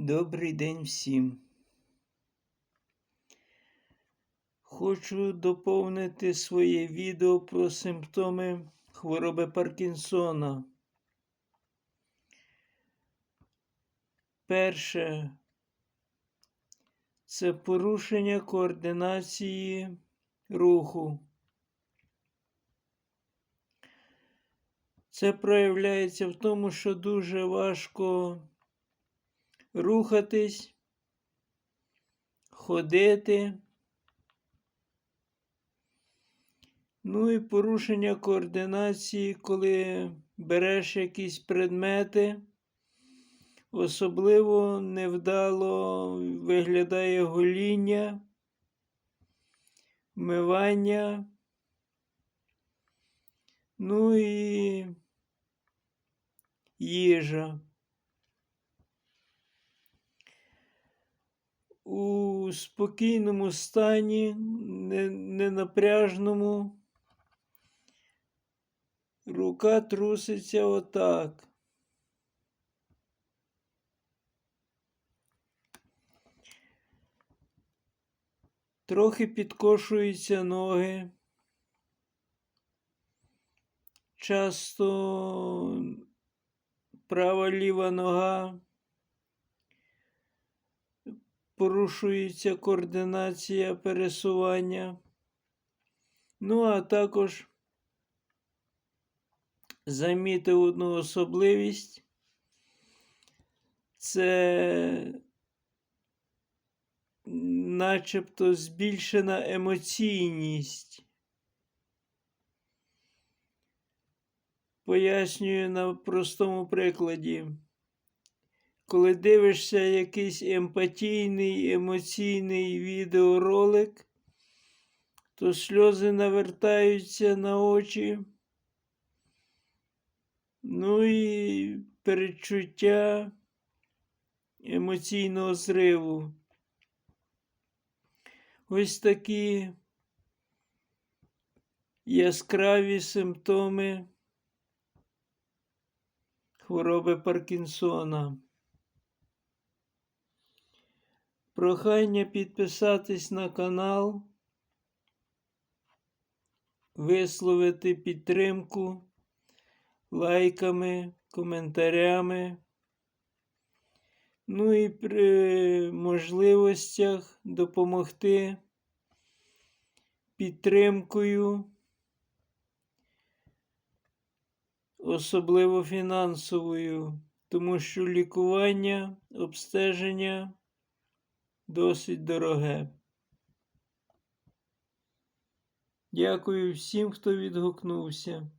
Добрий день всім. Хочу доповнити своє відео про симптоми хвороби Паркінсона. Перше це порушення координації руху. Це проявляється в тому, що дуже важко рухатись, ходити. Ну і порушення координації, коли береш якісь предмети, особливо невдало виглядає гоління, вмивання. Ну і їжа. У спокійному стані, не- ненапряжному, рука труситься отак. Трохи підкошуються ноги. Часто права ліва нога порушується координація пересування. Ну, а також замітив одну особливість. Це начебто збільшена емоційність. Пояснюю на простому прикладі. Коли дивишся якийсь емпатійний, емоційний відеоролик, то сльози навертаються на очі. Ну і перечуття емоційного зриву. Ось такі яскраві симптоми хвороби Паркінсона. Прохання підписатись на канал, висловити підтримку лайками, коментарями. Ну і при можливостях допомогти підтримкою, особливо фінансовою, тому що лікування, обстеження досить дороге. Дякую всім, хто відгукнувся.